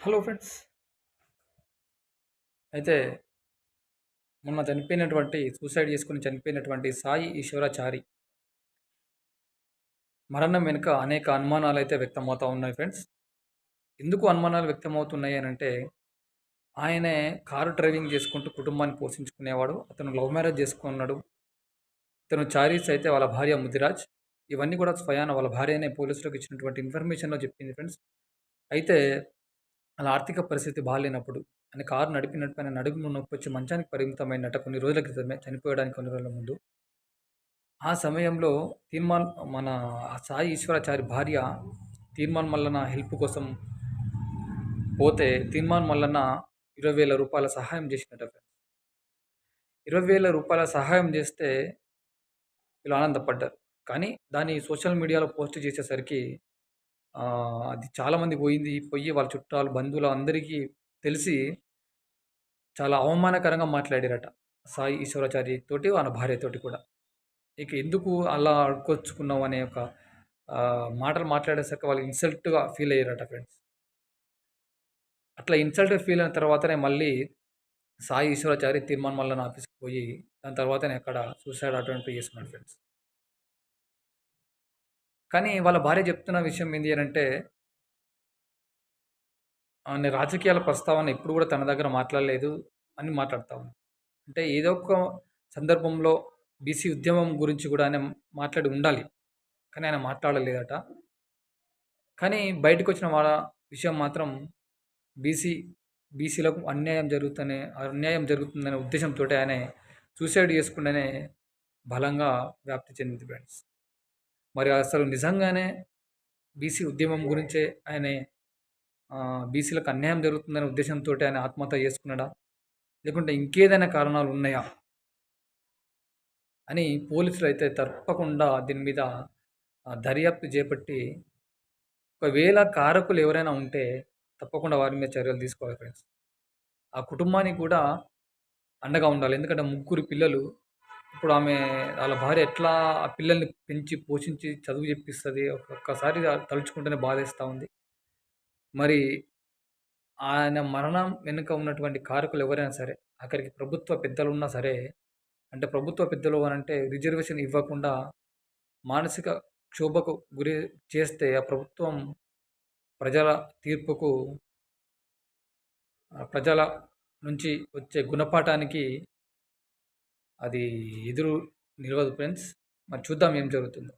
Hello friends. అయితే మొన్న చనిపోయినటువంటి సూసైడ్ చేసుకుని చనిపోయినటువంటి సాయి ఈశ్వరాచారి మరణం వెనుక అనేక అనుమానాలు అయితే వ్యక్తమవుతూ ఉన్నాయి ఫ్రెండ్స్. ఎందుకు అనుమానాలు వ్యక్తమవుతున్నాయి అని అంటే ఆయనే కారు డ్రైవింగ్ చేసుకుంటూ కుటుంబాన్ని పోషించుకునేవాడు అతను లవ్ మ్యారేజ్ చేసుకున్నాడు ఇతను చారీస్ అయితే వాళ్ళ భార్య ముదిరాజ్ ఇవన్నీ కూడా స్వయాన వాళ్ళ భార్యనే పోలీసులకు ఇచ్చినటువంటి ఇన్ఫర్మేషన్లో చెప్పింది ఫ్రెండ్స్. అయితే అలా ఆర్థిక పరిస్థితి బాగాలేనప్పుడు ఆయన కారు నడిపినట్టు ఆయన నడుము నొప్పి వచ్చి మంచానికి పరిమితమైనట కొన్ని రోజుల క్రితమే చనిపోయడానికి కొన్ని రోజుల ముందు. ఆ సమయంలో తీర్మాన్ మన సాయి ఈశ్వరాచారి భార్య తీర్మాన్ మల్లన హెల్ప్ కోసం పోతే తీర్మాన్ మల్లన ఇరవై వేల రూపాయల సహాయం చేసినట ఇరవై వేల రూపాయల సహాయం చేస్తే వీళ్ళు ఆనందపడ్డారు. కానీ దాన్ని సోషల్ మీడియాలో పోస్ట్ చేసేసరికి అది చాలామంది పోయింది పోయి వాళ్ళ చుట్టాలు బంధువులు అందరికీ తెలిసి చాలా అవమానకరంగా మాట్లాడారట సాయి ఈశ్వరాచారి తోటి వాళ్ళ భార్యతోటి కూడా. ఇక ఎందుకు అలా అడుకొచ్చుకున్నాం అనే ఒక మాటలు మాట్లాడేసరికి వాళ్ళు ఇన్సల్ట్గా ఫీల్ అయ్యారట ఫ్రెండ్స్. అట్లా ఇన్సల్ట్ ఫీల్ అయిన తర్వాతనే మళ్ళీ సాయి ఈశ్వరాచారి తిరుమల మల్లన ఆఫీస్కి పోయి దాని తర్వాతనే అక్కడ సూసైడ్ అటెంప్ట్ చేసుకున్నాడు ఫ్రెండ్స్. కానీ వాళ్ళ భార్య చెప్తున్న విషయం ఏంటి అంటే ఆయన రాజకీయాల ప్రస్తావన ఎప్పుడు కూడా తన దగ్గర మాట్లాడలేదు అని మాట్లాడుతా అంటే ఏదో ఒక సందర్భంలో బీసీ ఉద్యమం గురించి కూడా ఆయన మాట్లాడి ఉండాలి. కానీ ఆయన మాట్లాడలేదట. కానీ బయటకు వచ్చిన వాళ్ళ విషయం మాత్రం బీసీ బీసీలకు అన్యాయం జరుగుతూనే అన్యాయం జరుగుతుందనే ఉద్దేశంతో ఆయన సూసైడ్ చేసుకుంటేనే బలంగా వ్యాప్తి చెందింది ఫ్రెండ్స్. మరి అసలు నిజంగానే బీసీ ఉద్యమం గురించే ఆయన బీసీలకు అన్యాయం జరుగుతుందనే ఉద్దేశంతో ఆయన ఆత్మహత్య చేసుకున్నాడా? లేకుంటే ఇంకేదైనా కారణాలు ఉన్నాయా? అని పోలీసులు అయితే తప్పకుండా దీని మీద దర్యాప్తు చేపట్టి ఒకవేళ కారకులు ఎవరైనా ఉంటే తప్పకుండా వారి మీద చర్యలు తీసుకోవాలి ఫ్రెండ్స్ ఆ కుటుంబానికి కూడా అండగా ఉండాలి. ఎందుకంటే ముగ్గురు పిల్లలు ఇప్పుడు ఆమె వాళ్ళ భార్య ఎట్లా ఆ పిల్లల్ని పెంచి పోషించి చదువు చెప్పిస్తుంది? ఒక్కసారి తలుచుకుంటేనే బాధేస్తూ ఉంది. మరి ఆయన మరణం వెనుక ఉన్నటువంటి కారకులు ఎవరైనా సరే అక్కడికి ప్రభుత్వ పెద్దలు ఉన్నా సరే అంటే ప్రభుత్వ పెద్దలు అని అంటే రిజర్వేషన్ ఇవ్వకుండా మానసిక క్షోభకు గురి చేస్తే ఆ ప్రభుత్వం ప్రజల తీర్పుకు ప్రజల నుంచి వచ్చే గుణపాఠానికి అది ఎదురు నిలవదు ఫ్రెండ్స్. మరి చూద్దాం ఏం జరుగుతుందో.